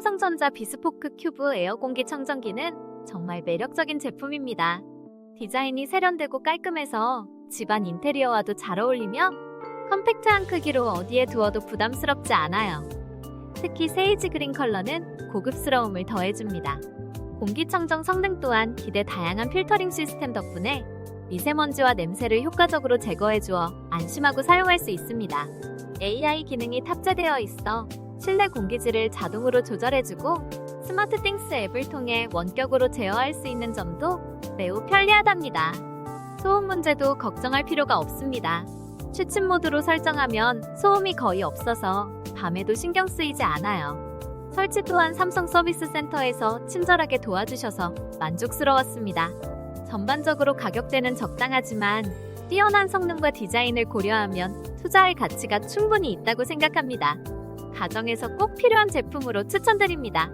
삼성전자 비스포크 큐브 에어 공기 청정기는 정말 매력적인 제품입니다. 디자인이 세련되고 깔끔해서 집안 인테리어와도 잘 어울리며 컴팩트한 크기로 어디에 두어도 부담스럽지 않아요. 특히 세이지 그린 컬러는 고급스러움을 더해줍니다. 공기청정 성능 또한 기대 다양한 필터링 시스템 덕분에 미세먼지와 냄새를 효과적으로 제거해주어 안심하고 사용할 수 있습니다. AI 기능이 탑재되어 있어 실내 공기질을 자동으로 조절해주고 스마트 띵스 앱을 통해 원격으로 제어할 수 있는 점도 매우 편리하답니다. 소음 문제도 걱정할 필요가 없습니다. 취침 모드로 설정하면 소음이 거의 없어서 밤에도 신경 쓰이지 않아요. 설치 또한 삼성 서비스 센터에서 친절하게 도와주셔서 만족스러웠습니다. 전반적으로 가격대는 적당하지만 뛰어난 성능과 디자인을 고려하면 투자할 가치가 충분히 있다고 생각합니다. 가정에서 꼭 필요한 제품으로 추천드립니다.